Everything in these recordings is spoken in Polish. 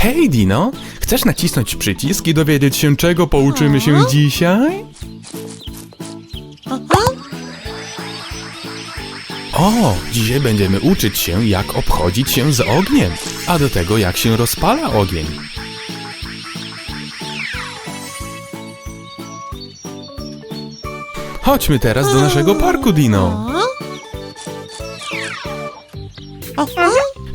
Hej, Dino, chcesz nacisnąć przycisk i dowiedzieć się, czego pouczymy się dzisiaj? O, dzisiaj będziemy uczyć się, jak obchodzić się z ogniem, a do tego, jak się rozpala ogień. Chodźmy teraz do naszego parku, Dino.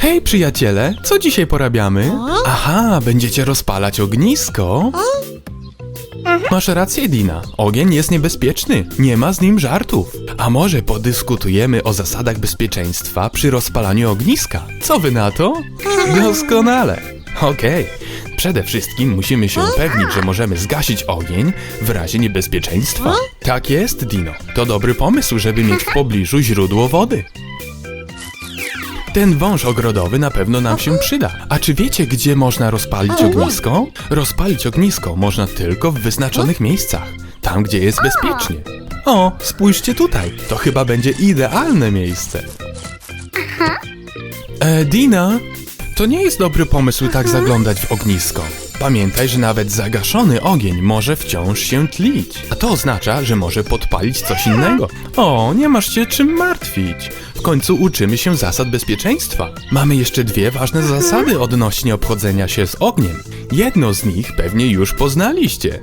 Hej, przyjaciele, co dzisiaj porabiamy? Aha, będziecie rozpalać ognisko? Masz rację, Dina. Ogień jest niebezpieczny. Nie ma z nim żartów. A może podyskutujemy o zasadach bezpieczeństwa przy rozpalaniu ogniska? Co wy na to? Doskonale. Okej. Przede wszystkim musimy się upewnić, że możemy zgasić ogień w razie niebezpieczeństwa. Tak jest, Dino. To dobry pomysł, żeby mieć w pobliżu źródło wody. Ten wąż ogrodowy na pewno nam się przyda. A czy wiecie, gdzie można rozpalić ognisko? Rozpalić ognisko można tylko w wyznaczonych miejscach. Tam, gdzie jest bezpiecznie. O, spójrzcie tutaj. To chyba będzie idealne miejsce. E, Dina, to nie jest dobry pomysł tak zaglądać w ognisko. Pamiętaj, że nawet zagaszony ogień może wciąż się tlić. A to oznacza, że może podpalić coś innego. O, nie masz się czym martwić. W końcu uczymy się zasad bezpieczeństwa. Mamy jeszcze dwie ważne zasady odnośnie obchodzenia się z ogniem. Jedno z nich pewnie już poznaliście.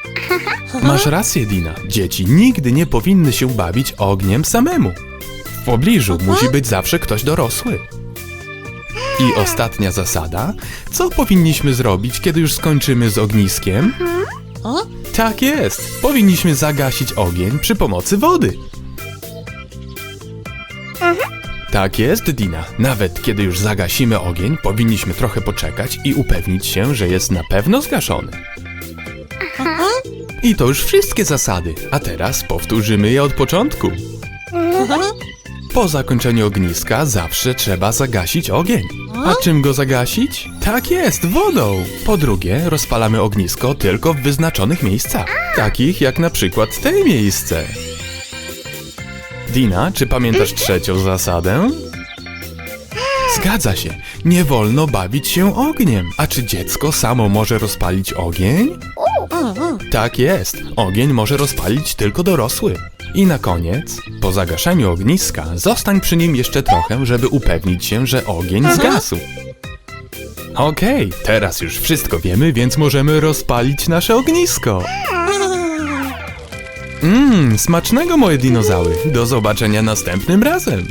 Masz rację, Dina. Dzieci nigdy nie powinny się bawić ogniem samemu. W pobliżu musi być zawsze ktoś dorosły. I ostatnia zasada. Co powinniśmy zrobić, kiedy już skończymy z ogniskiem? Tak jest. Powinniśmy zagasić ogień przy pomocy wody. Tak jest, Dina. Nawet kiedy już zagasimy ogień, powinniśmy trochę poczekać i upewnić się, że jest na pewno zgaszony. I to już wszystkie zasady. A teraz powtórzymy je od początku. Po zakończeniu ogniska zawsze trzeba zagasić ogień. A czym go zagasić? Tak jest, wodą. Po drugie, rozpalamy ognisko tylko w wyznaczonych miejscach, takich jak na przykład te miejsce. Dina, czy pamiętasz trzecią zasadę? Zgadza się, nie wolno bawić się ogniem. A czy dziecko samo może rozpalić ogień? Tak jest, ogień może rozpalić tylko dorosły. I na koniec, po zagaszeniu ogniska, zostań przy nim jeszcze trochę, żeby upewnić się, że ogień zgasł. Okej, teraz już wszystko wiemy, więc możemy rozpalić nasze ognisko. Mmm, smacznego moje dinozaury. Do zobaczenia następnym razem.